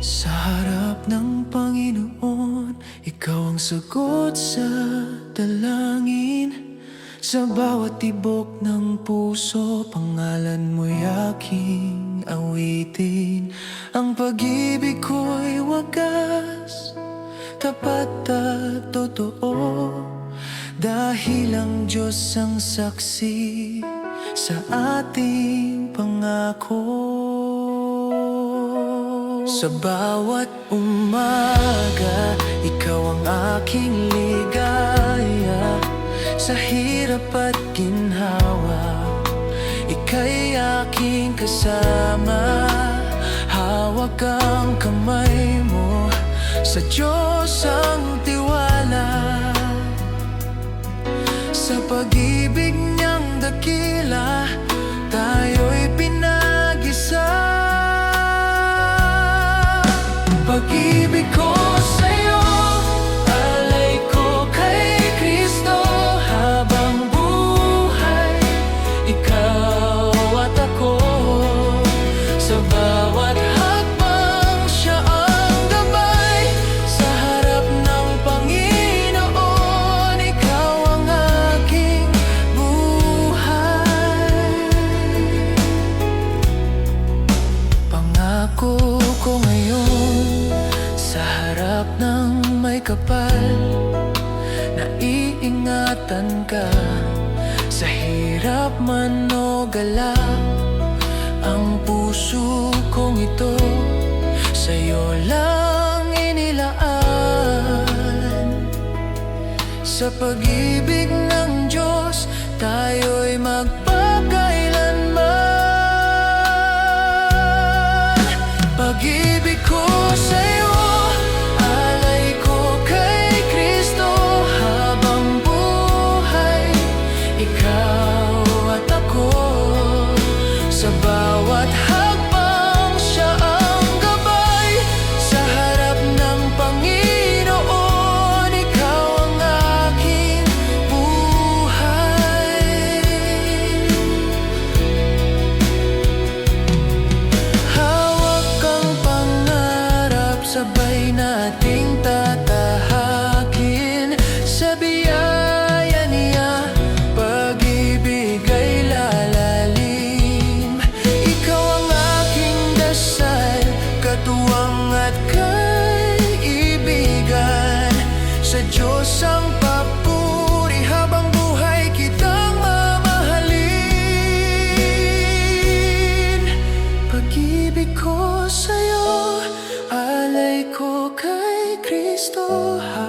Sa harap ng Panginoon, ikaw ang sagot sa dalangin. Sa bawat tibok ng puso, pangalan mo'y aking awitin. Ang pag-ibig ko'y wagas, tapat at totoo. Dahil ang Diyos ang saksi sa ating pangako. Sa bawat umaga, ikaw ang aking ligaya. Sa hirap at ginhawa, ika'y aking kasama. Hawak ang kamay mo, sa Diyos ang tiwala. Sa pag-ibig niyang dakila, may kapal. Naiingatan ka. Sa hirap man o gala Ang puso kong ito Sa'yo lang inilaan. Sa pag-ibig ng Diyos Tayo'y magpakailanman. Pag-ibig sabay nating Oh. high.